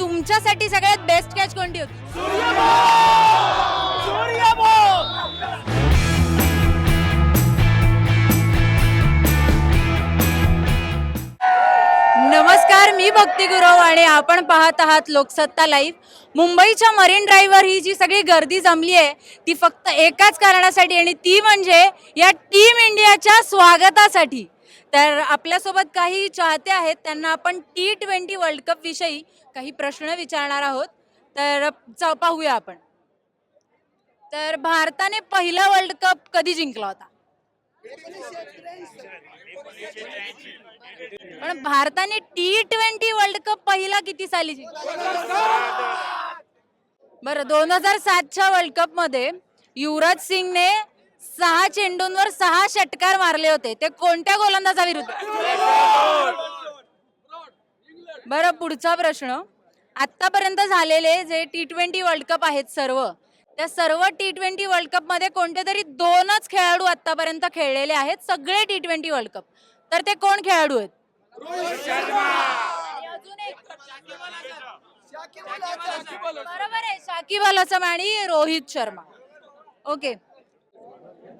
तुमच्यासाठी सगळ्यात best catch कोणती होती? दीप्ती गुरव आणि आपण पाहत आहात लोकसत्ता लाईव्ह मुंबईच्या मरीन ड्राईव्हवर ही जी सगळी गर्दी जमली आहे ती फक्त एकाच कारणासाठी आणि ती म्हणजे या टीम इंडियाच्या स्वागतासाठी. तर आपल्यासोबत काही चाहते आहेत त्यांना आपण टी ट्वेंटी वर्ल्ड कप विषयी काही प्रश्न विचारणार आहोत. तर पाहूया आपण. तर भारताने पहिला वर्ल्ड कप कधी जिंकला होता? पण भारताने टी ट्वेंटी वर्ल्ड कप पहिला किती साली बरं दोन हजार सातच्या वर्ल्ड कपमध्ये युवराज सिंगने सहा चेंडूंवर सहा षटकार मारले होते. ते कोणत्या गोलंदाजा विरुद्ध बरं पुढचा प्रश्न. आतापर्यंत झालेले जे टी ट्वेंटी वर्ल्ड कप आहेत सर्व त्या सर्व टी ट्वेंटी वर्ल्ड कपमध्ये कोणते तरी दोनच खेळाडू आतापर्यंत खेळलेले आहेत. सगळे टी ट्वेंटी वर्ल्ड कप तर ते कोण खेळाडू आहेत? बरोबर आहे शाकिब अल हसन आणि रोहित शर्मा. ओके.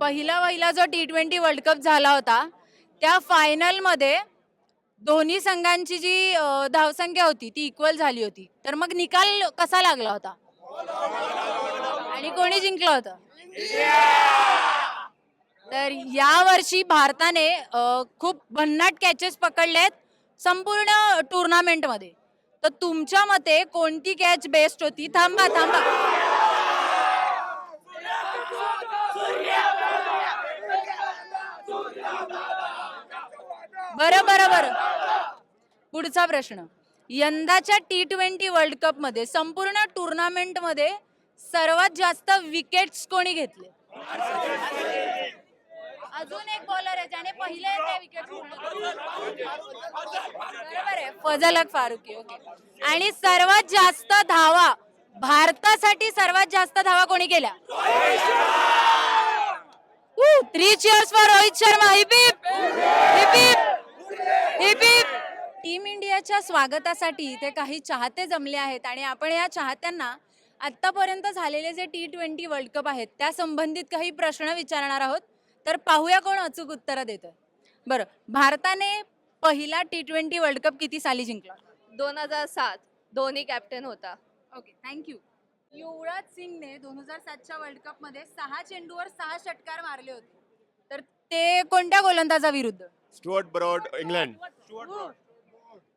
पहिला पहिला जो टी ट्वेंटी वर्ल्ड कप झाला होता त्या फायनलमध्ये दोन्ही संघांची जी अं, धावसंख्या होती ती इक्वल झाली होती. तर मग निकाल कसा लागला होता? आणि कोणी जिंकलं होतं? तर या वर्षी भारताने खूप भन्नाट कॅचेस पकडलेत संपूर्ण टुर्नामेंटमध्ये तर तुमच्या मते कोणती कॅच बेस्ट होती? थांबा थांबा. बरं बरं बरं. पुढचा प्रश्न. यंदाच्या टी ट्वेंटी वर्ल्ड कपमध्ये संपूर्ण टुर्नामेंटमध्ये सर्वात जास्त विकेट्स कोणी घेतले? अजून एक बॉलर आहे ज्याने पहिले त्या विकेट बरोबर आहे फजल फारुकी ओके आणि सर्वात जास्त धावा भारतासाठी सर्वात जास्त धावा कोणी केल्या? Three cheers for Rohit Sharma. Hip hip. Hip hip. Hip hip. Team इंडियाच्या स्वागतासाठी इथे काही चाहते जमले आहेत आणि आपण या चाहत्यांना आतापर्यंत झालेले जे टी ट्वेंटी वर्ल्ड कप आहेत त्या संबंधित काही प्रश्न विचारणार आहोत. तर पाहूया कोण अचूक उत्तरं देतं बरं भारताने पहिला टी ट्वेंटी वर्ल्ड कप किती साली जिंकला? दोन हजार सात. धोनी कॅप्टन होता. ओके थँक्यू युवराज सिंगने दोन हजार सातच्या वर्ल्ड कपमध्ये सहा चेंडूवर सहा षटकार मारले होते. तर ते कोणत्या गोलंदाजा विरुद्ध? स्टुअर्ट ब्रॉड इंग्लंड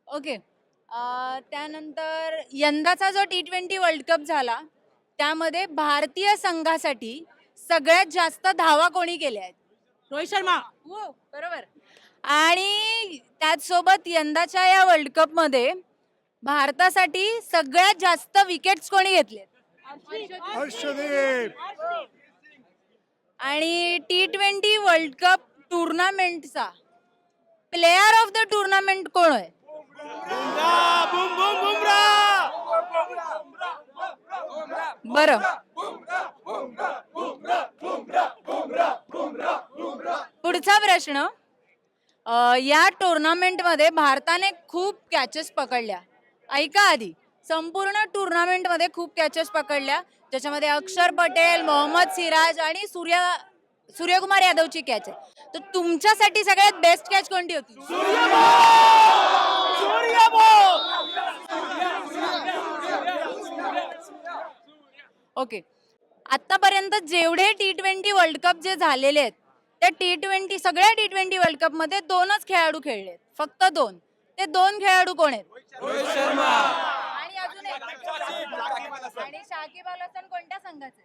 ओके अं, त्यानंतर यंदाचा जो टी ट्वेंटी वर्ल्ड कप झाला त्यामध्ये भारतीय संघासाठी सगळ्यात जास्त धावा कोणी केल्या आहेत? रोहित शर्मा. हो बरोबर. आणि त्याचसोबत यंदाच्या या वर्ल्ड कपमध्ये भारतासाठी सगळ्यात जास्त विकेट्स कोणी घेतले हर्षदीप. आणि टी ट्वेंटी वर्ल्ड कप टुर्नामेंटचा प्लेयर ऑफ द टुर्नामेंट कोण आहे? बुम बुम बुमरा बरं. प्रश्न या टुर्नामेंटमध्ये भारताने खूप कॅचेस पकडल्या. ऐका आधी संपूर्ण टुर्नामेंटमध्ये खूप कॅचेस पकडल्या. ज्याच्यामध्ये अक्षर पटेल मोहम्मद सिराज आणि सूर्य सूर्यकुमार यादवची कॅच आहे. तर तुमच्यासाठी सगळ्यात बेस्ट कॅच कोणती होती? ओके आतापर्यंत जेवढे टी ट्वेंटी वर्ल्ड कप जे झालेले आहेत त्या टी ट्वेंटी सगळ्या टी ट्वेंटी वर्ल्ड कपमध्ये दोनच खेळाडू खेळले आहेत. फक्त दोन. ते दोन खेळाडू कोण आहेत? आणि अजून एक. आणि शाकिब अल हसन कोणत्या संघाचे?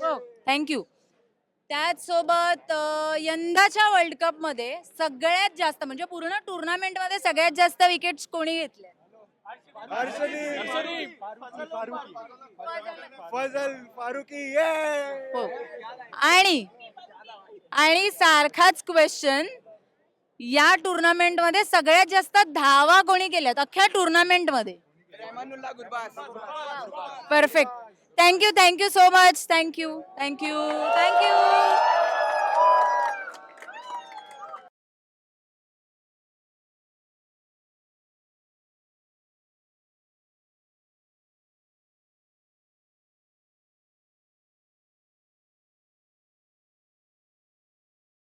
हो थँक्यू त्याचसोबत यंदाच्या वर्ल्ड कपमध्ये सगळ्यात जास्त म्हणजे पूर्ण टुर्नामेंटमध्ये सगळ्यात जास्त विकेट्स कोणी घेतले? हर्षदीप. फजल फारुकी. ये हो. आणि आणि सारखाच क्वेश्चन या टुर्नामेंटमध्ये सगळ्यात जास्त धावा कोणी केल्यात? अख्ख्या टुर्नामेंटमध्ये. Perfect thank you thank you so much thank you thank you thank you